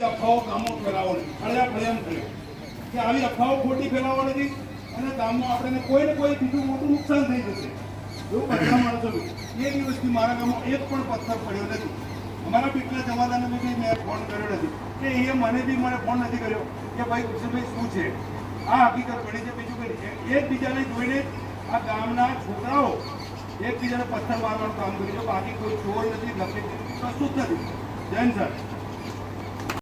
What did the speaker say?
અફવાઓ ગામો ફેલાવવાની ફળિયા ફળિયા ફળિયામ કર્યો કે આવી અફવાઓ ખોટી ફેલાવો નથી. અને ગામમાં આપણને કોઈ ને કોઈ બીજું મોટું નુકસાન થઈ જશે. એવું બધા માણસો એ દિવસથી મારા ગામમાં એક પણ પથ્થર પડ્યો નથી. અમારા પીટલા જમાદાને બી મેં ફોન કર્યો નથી. કે એ મને બી મને ફોન નથી કર્યો કે ભાઈ કૃષ્ણભાઈ શું છે? આ હકીકત બની છે, બીજું કંઈ એકબીજાને જોઈને આ ગામના છોકરાઓ એકબીજાને પથ્થર મારવાનું કામ કર્યું છે. બાકી કોઈ ચોર નથી લખી કશું જ નથી જૈન સર